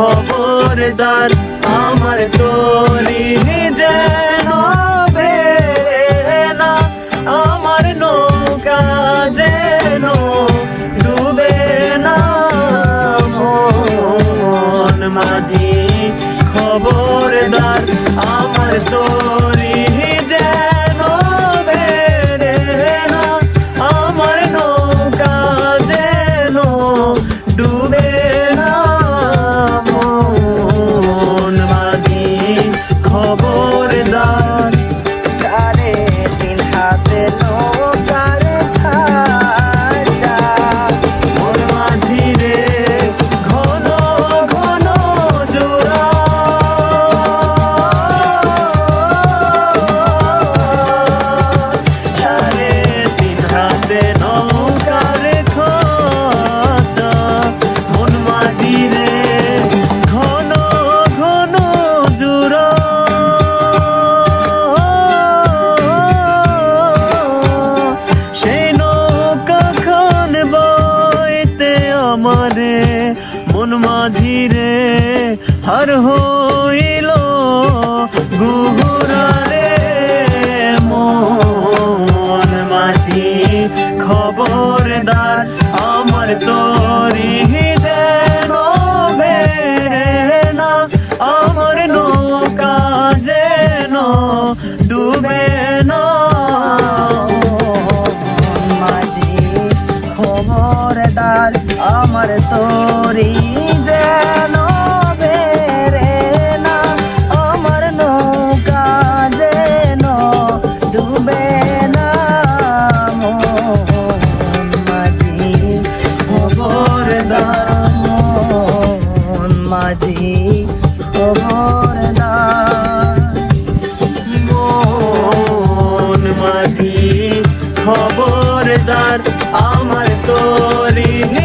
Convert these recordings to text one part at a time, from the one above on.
খবরদার আমার তোরি যেন আমার নৌকা যেন ডুবে না। মাঝি খবরদার আমার তোর খবর যা ফিরে হর হইল গুহুরারে মন মাঝি খবরদার আমার তরি যেন বেড়ে না, আমার নৌকা যেন ডুবে না। খবরদার আমার তোরি আমার তরি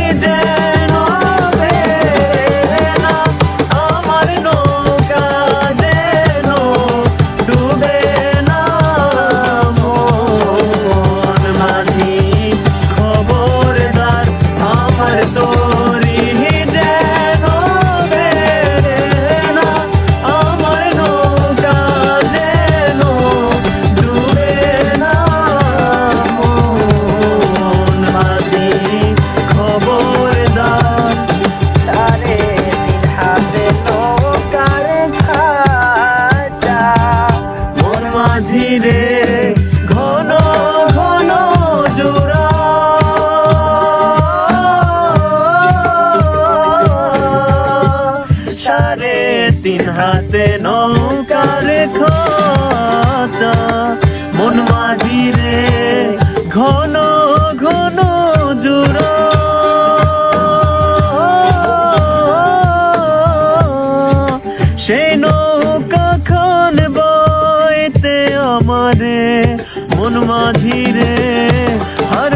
রে তিন হাতে নৌকার খচা। মন মাঝি রে ঘন ঘন জুড়। সে নৌকা খন বাইতে আমারে, মন মাঝি রে হর